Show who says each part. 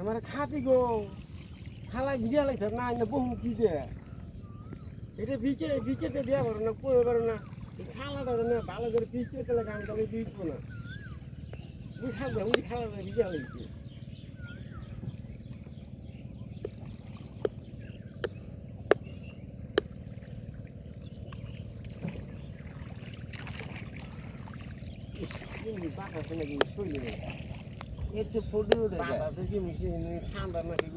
Speaker 1: আমার খাতি গো। খালাই ভিজা লাগছে, না না বহু কি দে এটা ভিজে, ভিজেতে দেওয়া পারো না কয়ে পারো না। এই খালাটা না, ভালো করে ভিজতে তাহলে গান তাহলে ভিজবো না। বুঝ খাবে বুঝি খালাটা ভিজা লাগছে। বাতাসে নাকি
Speaker 2: একটু ফুটে উঠে যায়।
Speaker 1: ঠান্ডা নাকি